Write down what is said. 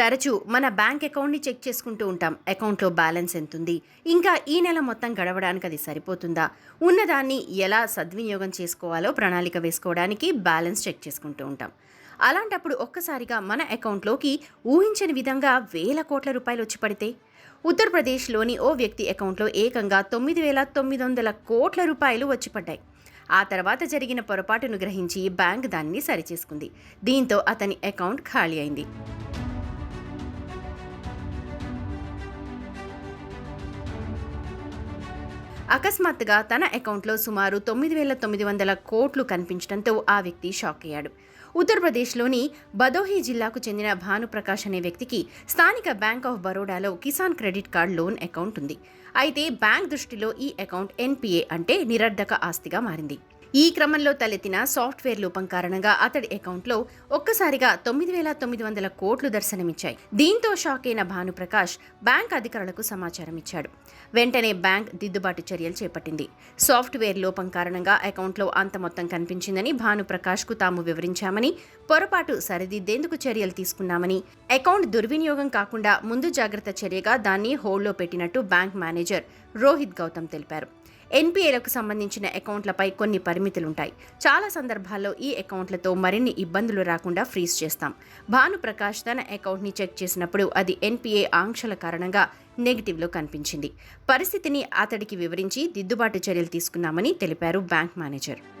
తరచూ మన బ్యాంక్ అకౌంట్ని చెక్ చేసుకుంటూ ఉంటాం. అకౌంట్లో బ్యాలెన్స్ ఎంతుంది. ఇంకా ఈ నెల మొత్తం గడవడానికి అది సరిపోతుందా? ఉన్నదాన్ని ఎలా సద్వినియోగం చేసుకోవాలో ప్రణాళిక వేసుకోవడానికి బ్యాలెన్స్ చెక్ చేసుకుంటూ ఉంటాం. అలాంటప్పుడు ఒక్కసారిగా మన అకౌంట్లోకి ఊహించని విధంగా వేల కోట్ల రూపాయలు వచ్చి పడితే? ఉత్తరప్రదేశ్లోని ఓ వ్యక్తి అకౌంట్లో ఏకంగా తొమ్మిది వేల తొమ్మిది వందల కోట్ల రూపాయలు వచ్చి పడ్డాయి. ఆ తర్వాత జరిగిన పొరపాటును గ్రహించి బ్యాంక్ దాన్ని సరిచేసుకుంది. దీంతో అతని అకౌంట్ ఖాళీ అయింది. అకస్మాత్తుగా తన అకౌంట్లో సుమారు తొమ్మిది వేల తొమ్మిది వందల కోట్లు కనిపించడంతో ఆ వ్యక్తి షాక్ అయ్యాడు. ఉత్తరప్రదేశ్లోని బదోహి జిల్లాకు చెందిన భానుప్రకాష్ అనే వ్యక్తికి స్థానిక బ్యాంక్ ఆఫ్ బరోడాలో Kisan credit card loan account ఉంది. అయితే బ్యాంక్ దృష్టిలో ఈ అకౌంట్ ఎన్పిఏ అంటే నిరర్ధక ఆస్తిగా మారింది. ఈ క్రమంలో తలెత్తిన సాఫ్ట్వేర్ లోపం కారణంగా అతడి అకౌంట్లో ఒక్కసారిగా తొమ్మిది వేల తొమ్మిది వందల కోట్లు దర్శనమిచ్చాయి. దీంతో షాక్ అయిన భానుప్రకాష్ బ్యాంక్ అధికారులకు సమాచారం ఇచ్చాడు వెంటనే బ్యాంక్ దిద్దుబాటు చర్యలు చేపట్టింది. సాఫ్ట్వేర్ లోపం కారణంగా అకౌంట్లో అంత మొత్తం కనిపించిందని భానుప్రకాష్కు తాము వివరించామని పొరపాటు సరిదిద్దేందుకు చర్యలు తీసుకున్నామని అకౌంట్ దుర్వినియోగం కాకుండా ముందు జాగ్రత్త చర్యగా దాన్ని హోల్డ్లో పెట్టినట్టు బ్యాంక్ మేనేజర్ రోహిత్ గౌతమ్ తెలిపారు. ఎన్పిఏలకు సంబంధించిన అకౌంట్లపై కొన్ని పరిమితులుంటాయి. చాలా సందర్భాల్లో ఈ అకౌంట్లతో మరిన్ని ఇబ్బందులు రాకుండా ఫ్రీజ్ చేస్తాం. భానుప్రకాష్ తన అకౌంట్ని చెక్ చేసినప్పుడు అది ఎన్పిఏ ఆంక్షల కారణంగా నెగిటివ్లో కనిపించింది. పరిస్థితిని అతడికి వివరించి దిద్దుబాటు చర్యలు తీసుకున్నామని తెలిపారు బ్యాంక్ మేనేజర్.